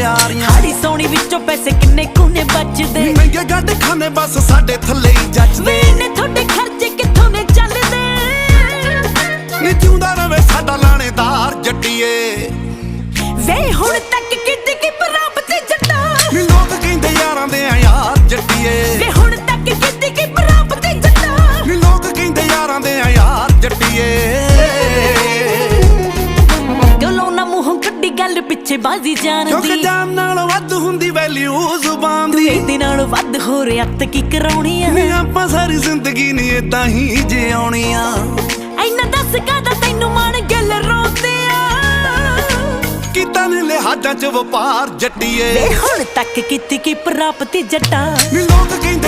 ਪਿਆਰੀਆਂ। ਹਾੜੀ ਸੋਣੀ ਵਿੱਚੋਂ ਪੈਸੇ ਕਿੰਨੇ ਕੁਨੇ ਬਚਦੇ? ਮਹਿੰਗੇ ਗੱਡ ਖਾਨੇ ਬਸ ਸਾਡੇ ਥੱਲੇ ਹੀ ਜੱਜਦੇ ਨੇ ਤੁਹਾਡੇ ਖਰਚੇ ਕਿੱਥੋਂ ਨੇ ਚੱਲਦੇ? ਨੀ ਜਿਉਂਦਾ ਰਵੇ ਸਾਡਾ ਲਾਣੇਦਾਰ ਜੱਟੀਏ। ਵੇ ਹੁਣ ਤੱਕ ਕਿਤੇ ਕੀ ਪ੍ਰਾਪਤ ਜੱਟਾ। ਨੀ ਲੋਕ ਕਹਿੰਦੇ ਯਾਰਾਂ ਦੇ ਆ ਯਾਰ ਜੱਟੀਏ। ਵੇ ਹੁਣ ਤੱਕ ਕਿਤੇ ਕੀ ਪ੍ਰਾਪਤ ਜੱਟਾ। ਨੀ ਲੋਕ ਕਹਿੰਦੇ ਯਾਰਾਂ ਦੇ ਆ ਗੱਲ ਪਿੱਛੇ ਬਾਜ਼ੀ ਕਿਉਂਕਿ ਜਾਣਦੀ ਜਾਨ ਨਾਲ ਵੱਧ ਹੁੰਦੀ ਵੈਲਿਊ ਜ਼ੁਬਾਨ ਦੀ। ਇਹਦੇ ਨਾਲ ਵੱਧ ਹੋ ਰਿਹਾ ਤੇ ਕੀ ਕਰਾਉਣੀ ਆ ਨੀ ਆਪਾਂ ਸਾਰੀ ਜ਼ਿੰਦਗੀ ਨੀ ਇਦਾਂ ਹੀ ਜਿਉਣੀ ਆ ਐਨਾ ਦੱਸ ਕਾਦਾ ਤੈਨੂੰ ਮਨ ਗਿੱਲ ਰੋਂਦੇ ਆ? ਕੀਤਾ ਨੇ ਲਿਹਾਜ਼ਾਂ ਚ ਵਪਾਰ ਜੱਟੀਏ। ਵੇ ਹੁਣ ਤੱਕ ਕੀਤੀ ਕੀ ਪ੍ਰਾਪਤੀ ਜੱਟਾ? ਨੀ ਲੋਕ ਕਹਿੰਦੇ